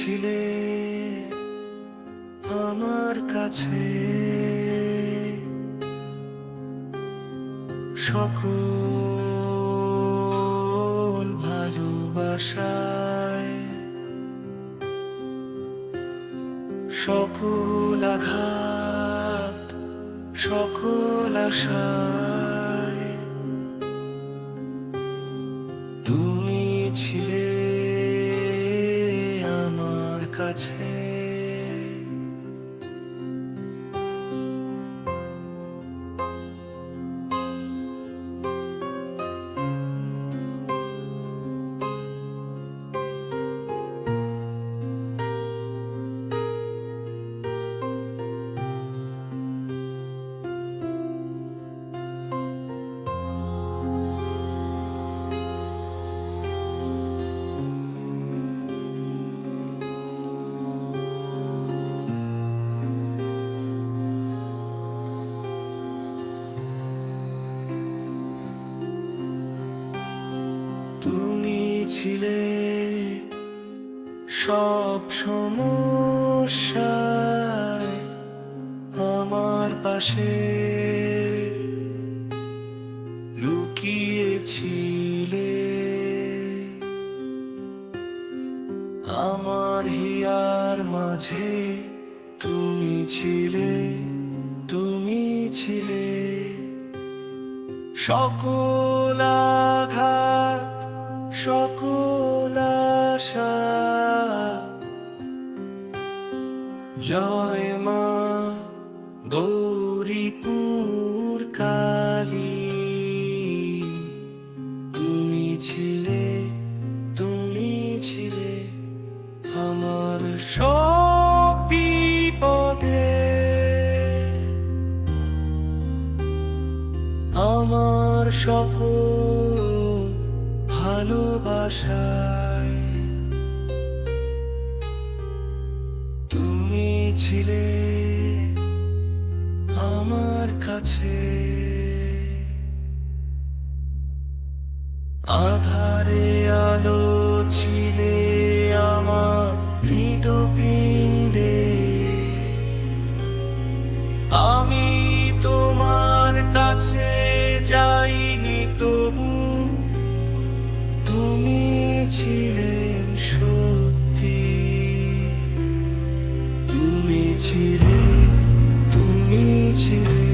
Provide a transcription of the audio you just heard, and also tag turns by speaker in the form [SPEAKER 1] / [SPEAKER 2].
[SPEAKER 1] ছিলে আমার কাছে। সকল ভালোবাসায় সকল আঘাত সকল আশায় তুমি ছিল কাছে ছিলে সব সমস্যায় আমার পাশে। লুকিয়েছিলে আমার হিয়ার মাঝে। তুমি ছিলে তুমি ছিলে। সকল আঘাত সকল আশা। জয় মা গৌরীপুর কালী। তুমি ছিলে তুমি ছিলে আমার সব বিপদে আমার সকল তুমি ছিলে আমার কাছে। আধারে আলো ছিলে ছিলেন সত্যি। তুমি ছিলে তুমি ছিলে।